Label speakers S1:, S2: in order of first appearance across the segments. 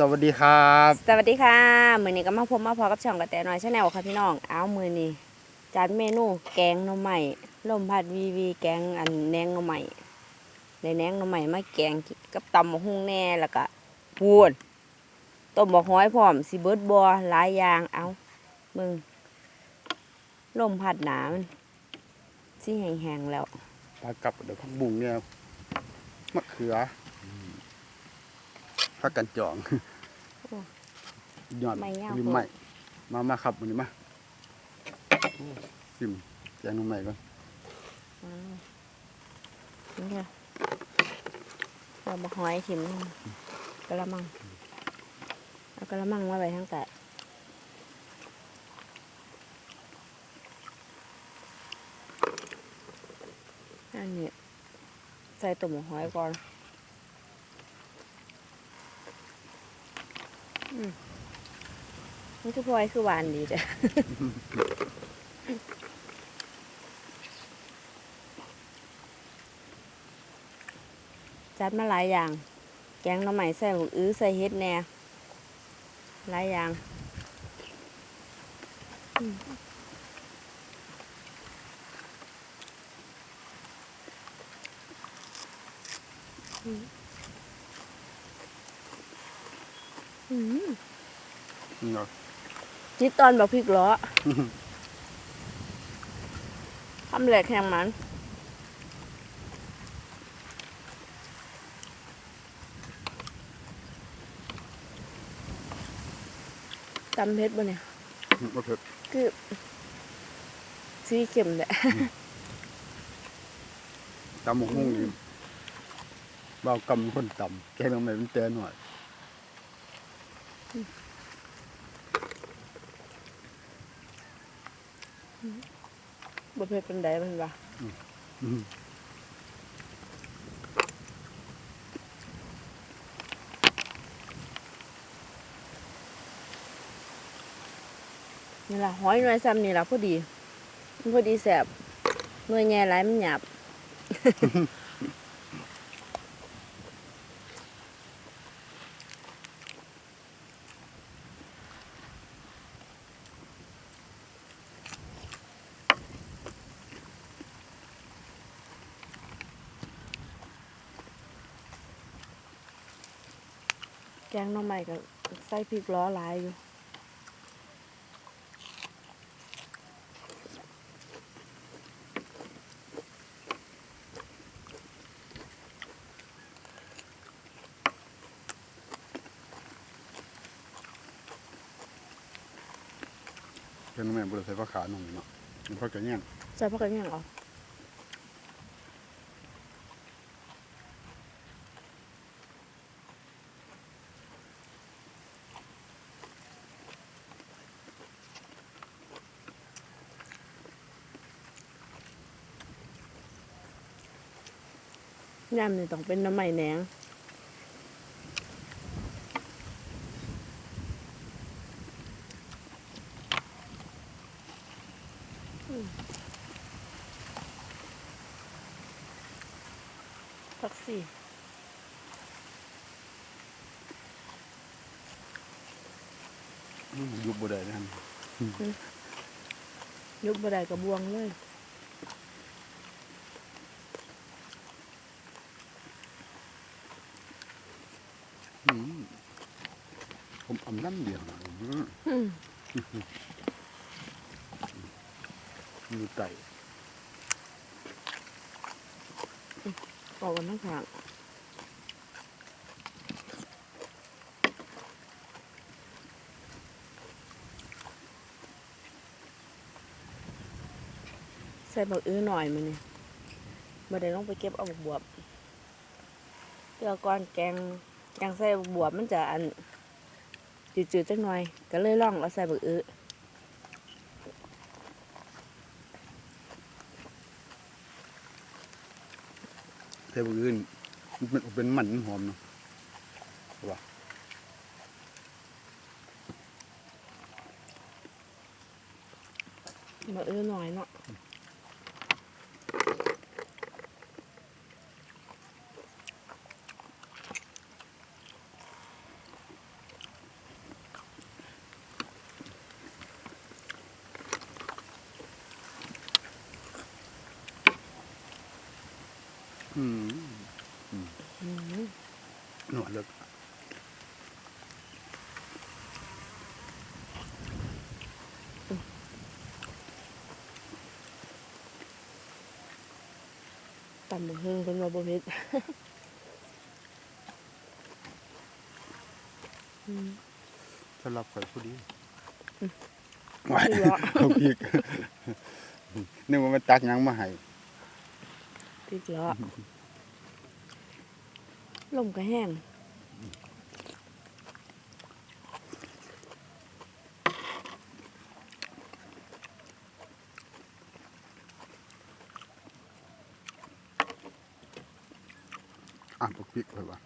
S1: สวัสดีครับ
S2: สวัสดีค่ะมือนี้ก็มาพบมาพอกับช่องกระแตน้อยชาแนลค่ะพี่น้องเอามือนี้จัดเมนูแกงหน่อไม้ลมพัดวีวีแกงอันแหนงหน่อไม้ในแหนงหน่อไม้มาแกงกับตำมะฮุ่งแหน่แล้วก็พูนต้มบอกห้อยพร้อมสิเบิดบัวหลายอย่างเอามึงลมพัดหนามันสิแห้งๆแล้ว
S1: ปลากับเดี๋ยวพักบุ้งเนี่ยมะเขือ อืมผักกันจอง
S2: โอ้
S1: ยอด
S2: ไม่ยาก
S1: ริม
S2: โพด
S1: ใหม่มามาครับวันนี้มาโอ้ซิมแกงหนุ่มใหม่ก่อน
S2: อืมนี่ค่ะเราบอกห้อยถิ่มกระมังเอากระมังมาไว้ทั้งแต่อันนี้ใส่ตุ่มหอยก่อนอืม นี่คือพลอยคือหวานดีจ้ะจัดมาหลายอย่าง แกงหน่อไม้ใส่หมูอื้อใส่เฮ็ดแหน่หลายอย่างอืมอืม
S1: นี่เนาะ
S2: นี่ตอนแบบพริกล้อทำแหลกแข่งมันตำเพชรบ่เนี่ย
S1: มะเขือ
S2: คือสีเข็มแหละ
S1: ตำหมกหุ่งนี่เบากำคนตำแกงหนุ่มใหม่มันเตือนหน่อย
S2: บ่เพชรเป็นไดมันวะ
S1: อืม
S2: นี่ล่ะหอยหน่วยซ้ำนี่ล่ะพอดี มันพอดีแสบหน่วยแง่หลายมันหยาบ งหน้องใหม่กับใส่พริกล้อหลายอยู่
S1: แกงหนุ่มใหม่บริใส่ผักขาหนุ่มเนาะมันผักกระเนียง
S2: ใส่ผักกระเทียมออก ยำนี่ต้องเป็นน้ำใหม่แหนงผักสี่
S1: อืมยุบบ่ได้นะ
S2: ยุบบไดกับบวงเลย
S1: อืม ผมอำน้ำเดียวนะอืม
S2: อืม
S1: มีไก่
S2: ออกกันทั้งขางใส่บักอื้อหน่อยมันนี่มาได้ลงไปเก็บเอาบักบวบเดี๋ยวก่อนแกงแกงใส่บักบวบมันจะอัน จืดๆจังหน่อย ก็เลยล่องเอาใส่บักอื้อ
S1: เทปอื่นมันเป็นเป็นมันหอมเนาะว่า
S2: บักอื้อหน่อยเนาะ
S1: เลิก
S2: ตำบักหุ่งเป็นว่าบ่เผ็ดอืม
S1: สำหรับข่อยผู้ดี
S2: อืม
S1: ไหว
S2: พี่เหรอ
S1: เอาพริกนึกว่ามันตักหยังมาให้
S2: พริกเหรอลมก็แห้ง
S1: อะบักพริกข่อยว่า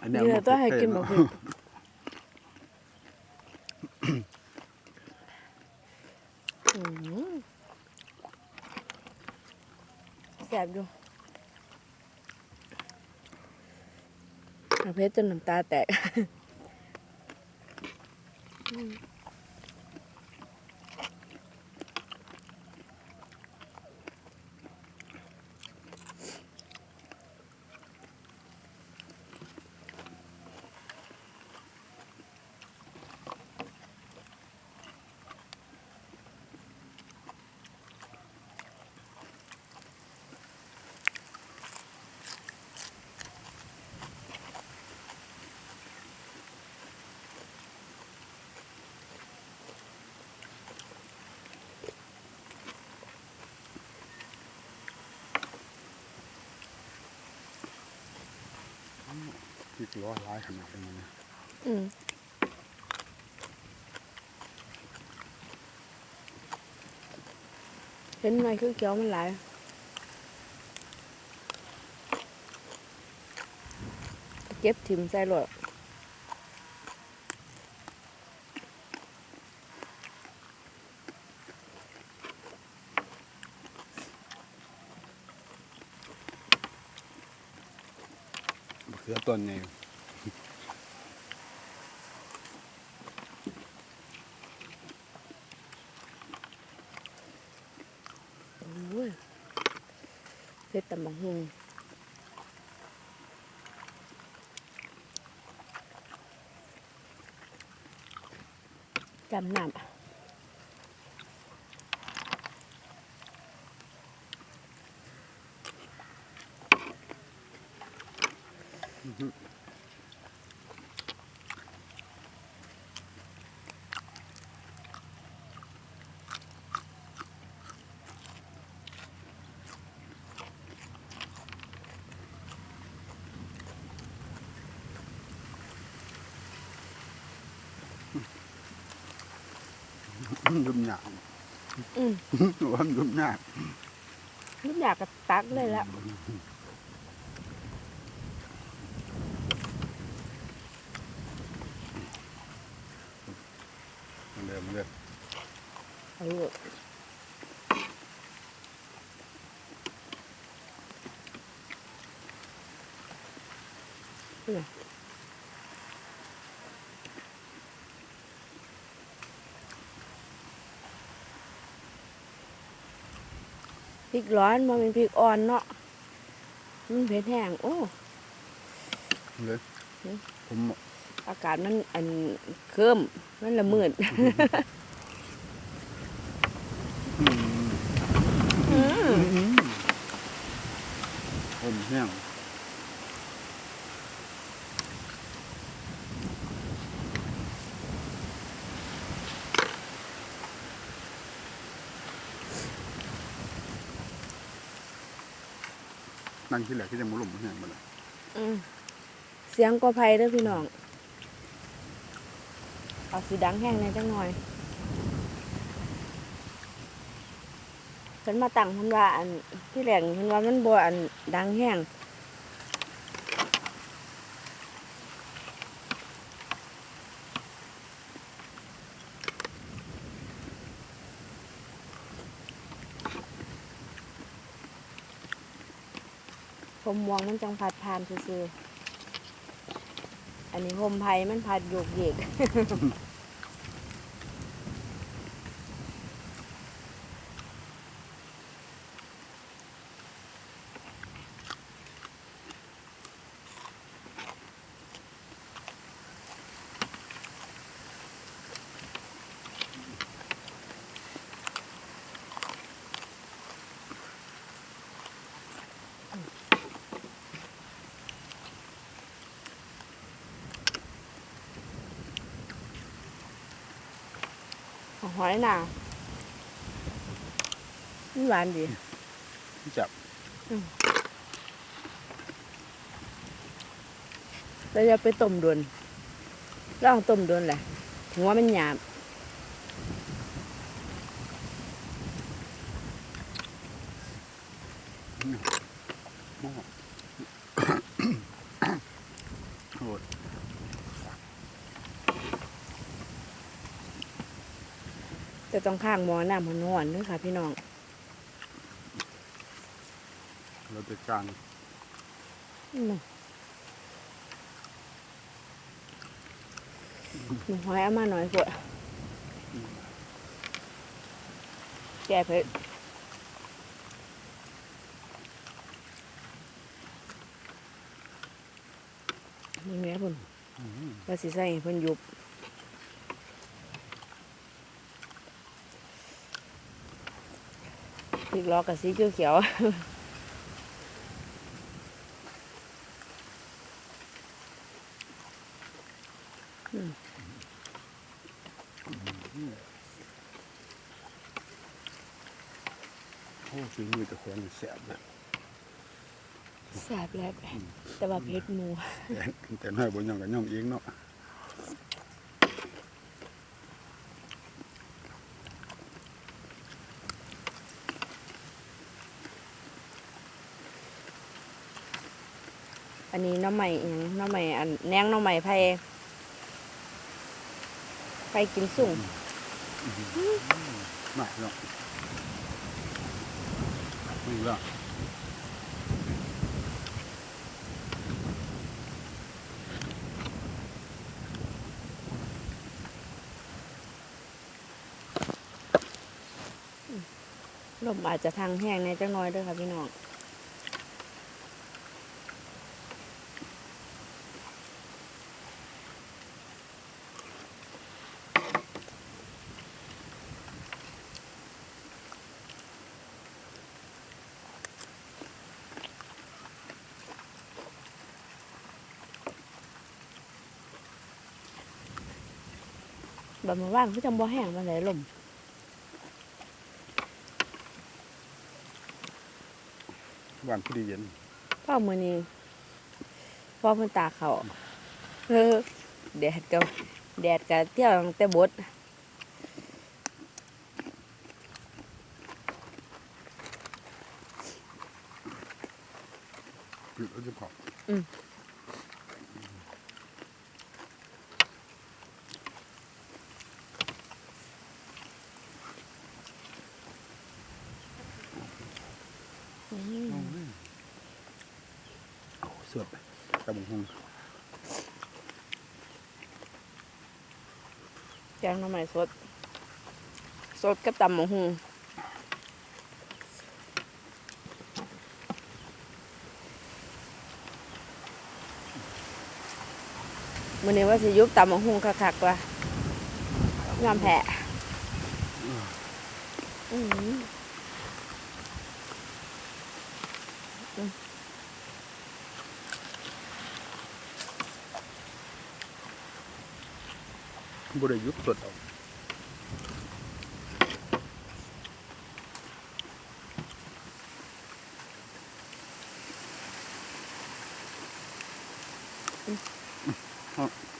S1: อัน
S2: เดี๋
S1: นี้
S2: ยวต้องให้กินบักพริกอืมแสบอยู่เอาเพชรจนน้ำตาแตก
S1: ร้อยร้ายขนาดนี้นะ
S2: อืมเห็นไหมคือเขียวมันหลายเก็บถิ่มใส่รถ
S1: บักเขือต้นนี่
S2: โอ้ยเพชรตำบักหุงจำน้ำ
S1: ยุ่มยาก
S2: อืม
S1: ว่ามันยุ่มยาก
S2: นึกอยากกระตักเลยละ
S1: มันเริ่มเริ่ม
S2: เอาลูกเนี่ย ริกร้อนมันเป็นพริกอ่อนเนาะมันเผ็ดแห้งโอ้
S1: เลย
S2: อืม
S1: ผม
S2: อากาศมันอันเคิมมันละมืด
S1: อืมผมแห้ง นั่งที่แหลกที่จะมุหลุมแห้งมาเลย
S2: อืมเสียงกอไผ่เด้อพี่น้องเอาสีดังแห้งในจังหน่อยเพิ่นมาตั้งเพิ่นว่าอันที่แหลงเพิ่นว่ามันบ่อันดังแห้ง มมวงมันจังพัดผ่านซื่อๆอันนี้โฮมไผ่มันพัดโยกเยก หอยหนามันหวานดี
S1: จับ
S2: เราจะไปต้มดวนลองต้มดวนแหละถึงว่ามันหยาบ
S1: หม้อโอ้ย
S2: แต่ต้องข้างหมอน้ำมันนอนนึงค่ะ พี่น้อง
S1: เราจะกลาง
S2: อืมหนูหอยเอามาหน่อยพวกแก่เผ็ดมึงแม่พุ่น
S1: อืม
S2: ว่าสิใส่ให้เพิ่นยุบพริก ล้อกับสีเขียวๆ
S1: โอ้ฝีมือเจะของแสบเลย
S2: แสบแล้วแต่ว่าเพชรหมู
S1: แต่แต่น้อยบนย่องกับย่องเองเนาะ
S2: อันนี้หน้ำใหม่อหยังหน้ำใหม่อันแหนงหน้ำใหม่ไผ่ไผ่กินสุ่ง
S1: มาเนาะนี่ละ
S2: ลมอาจจะทางแห้งในจังน้อยเด้วยค่ะพี่น้อง แบบมาว่างเขาจำบ่แห้งมาไหนลม
S1: หวานพอดีเย็น
S2: พ่อมือนี้พ่อเพิ่นตากเขาเออแดดก็แดดก็เที่ยวตั้งแต่บด
S1: หยุดแล้วจะเผา
S2: อืม
S1: โอ้สดกระบุงหง
S2: แกงหน้ำใหม่สด สดกับตำหมูหงมื้อนี้ว่าสิยุบตำหมูหงคักๆว่างามแผะอืม
S1: บริยุบสดเอา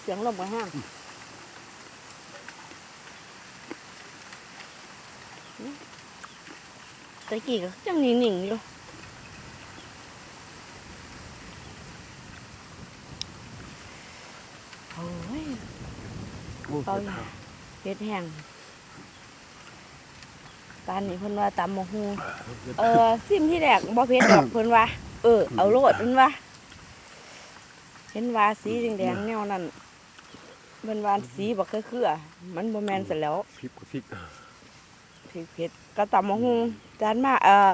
S2: เสียงลมก็แห้งตะกี้ก็จังนิ่งๆอยู่โอ้ย
S1: โอ้
S2: เอา
S1: เผ็ด
S2: ล่ะ
S1: ครับ
S2: เผ็ดแห้งตานนี้เพิ่นว่าตำมะฮู
S1: เผ็ด
S2: เออซิมที่แรกบ่เผ็ดดอกเพิ่นว่า เออเอาโลดเพิ่นว่า เห็นว่าสีแดงๆแนวนั้นเพิ่นว่าสีบ่คือคือๆมันบ่แม่นซะแล้ว
S1: พริกกับพริก
S2: พริกเผ็ดก็ตำมะฮุงจานมาเอ่อ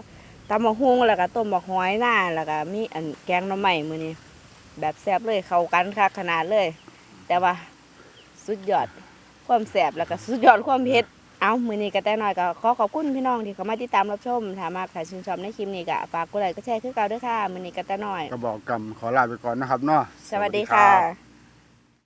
S2: ตำมะฮุงแล้วก็ต้มบักหอยหน้าแล้วก็มีอันแกงหน่อไม้มื้อนี้แบบแซ่บเลยเข้ากันคักขนาดเลย แต่ว่า สุดยอด ความแซ่บแล้วก็สุดยอดความเผ็ดเอามื้อนี้ก็แต่น้อยก็ขอขอบคุณพี่น้องที่เข้ามาติดตามรับชมถ้ามาใครชื่นชอบในคลิปนี้ก็ฝากกดไลค์กดแชร์คือเก่าเด้วยค่ะมื้อนี้ก็แต่น้อย
S1: กระบอกกำขอลาไปก่อนนะครับเนาะ
S2: สวัสดีค่ะ